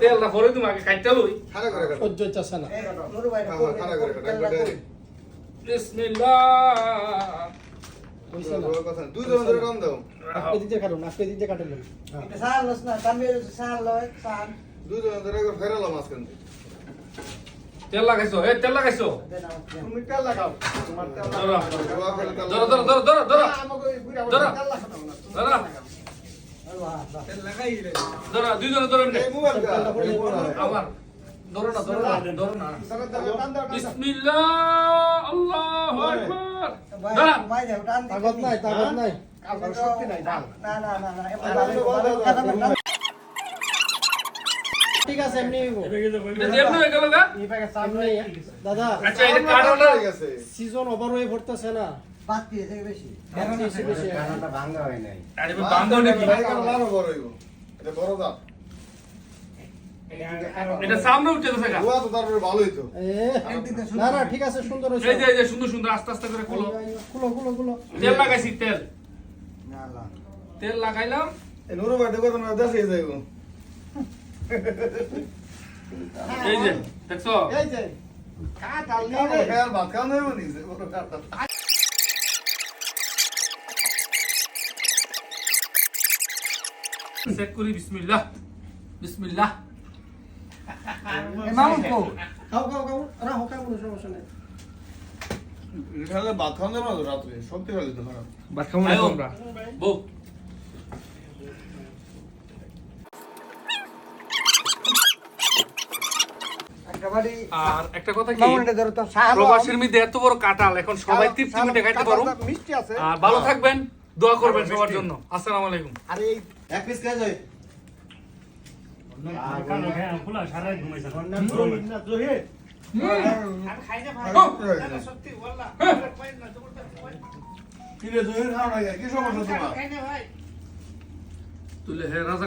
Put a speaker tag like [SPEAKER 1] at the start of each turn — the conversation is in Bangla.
[SPEAKER 1] তেলটা পরে তুমি আগে কাটতে লই।
[SPEAKER 2] সহ্য চাষা না।
[SPEAKER 1] বিসমিল্লাহ। তেল লাগাইছো এ তেল লাগাইছো।
[SPEAKER 3] তেল। লাগাও তোমার তেল
[SPEAKER 1] ধরো ধরো ধরো ধরো ধরো। ধরো।
[SPEAKER 2] ঠিক আছে এমনি দাদা সিজন ওভার হয়ে পড়তেছে না।
[SPEAKER 1] তেল লাগাইলাম।
[SPEAKER 3] নুরু ভাই যাইব
[SPEAKER 1] এই যে দেখছ?
[SPEAKER 2] এই যে।
[SPEAKER 3] কা ডাল নিয়ে ভাত খাওয়া নেই
[SPEAKER 1] চেক করি বিসমিল্লাহ বিসমিল্লাহ
[SPEAKER 4] মামুন কো
[SPEAKER 2] খাও খাও খাও রাখো খাও কোনো সমস্যা নেই
[SPEAKER 3] ভাত খাওয়া যাবে না রাত্রে?
[SPEAKER 1] খাব বউ।
[SPEAKER 4] একটা
[SPEAKER 1] আর একটা কথা কি? প্রবাসের মধ্যে এত বড় কাঁঠাল এখন সবাই তৃপ্তি মিটে খাইতে পারো।
[SPEAKER 4] মিষ্টি আছে।
[SPEAKER 1] আর ভালো থাকবেন। দোয়া করবেন সবার জন্য। আসসালামু আলাইকুম।
[SPEAKER 4] আরে
[SPEAKER 3] এক পিস কাজ হয়
[SPEAKER 1] তুলে
[SPEAKER 2] হ্যাঁ
[SPEAKER 4] রাজা